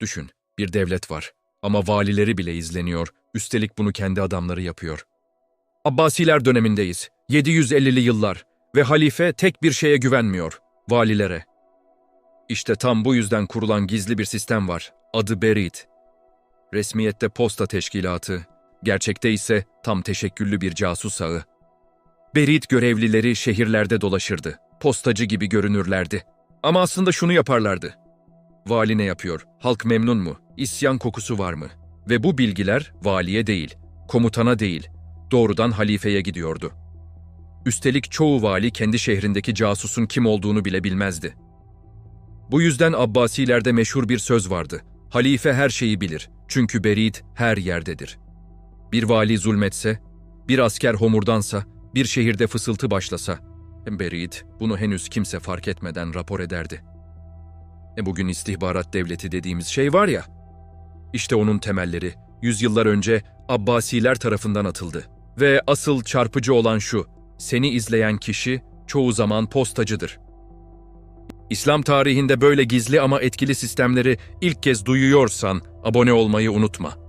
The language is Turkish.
Düşün, bir devlet var ama valileri bile izleniyor, üstelik bunu kendi adamları yapıyor. Abbasiler dönemindeyiz, 750'li yıllar ve halife tek bir şeye güvenmiyor, valilere. İşte tam bu yüzden kurulan gizli bir sistem var, adı Berit. Resmiyette posta teşkilatı, gerçekte ise tam teşekküllü bir casus ağı. Berit görevlileri şehirlerde dolaşırdı, postacı gibi görünürlerdi. Ama aslında şunu yaparlardı. Vali ne yapıyor? Halk memnun mu? İsyan kokusu var mı? Ve bu bilgiler valiye değil, komutana değil, doğrudan halifeye gidiyordu. Üstelik çoğu vali kendi şehrindeki casusun kim olduğunu bile bilmezdi. Bu yüzden Abbasilerde meşhur bir söz vardı. Halife her şeyi bilir. Çünkü berit her yerdedir. Bir vali zulmetse, bir asker homurdansa, bir şehirde fısıltı başlasa, berit bunu henüz kimse fark etmeden rapor ederdi. E bugün istihbarat devleti dediğimiz şey var ya, işte onun temelleri yüzyıllar önce Abbasiler tarafından atıldı. Ve asıl çarpıcı olan şu, seni izleyen kişi çoğu zaman postacıdır. İslam tarihinde böyle gizli ama etkili sistemleri ilk kez duyuyorsan abone olmayı unutma.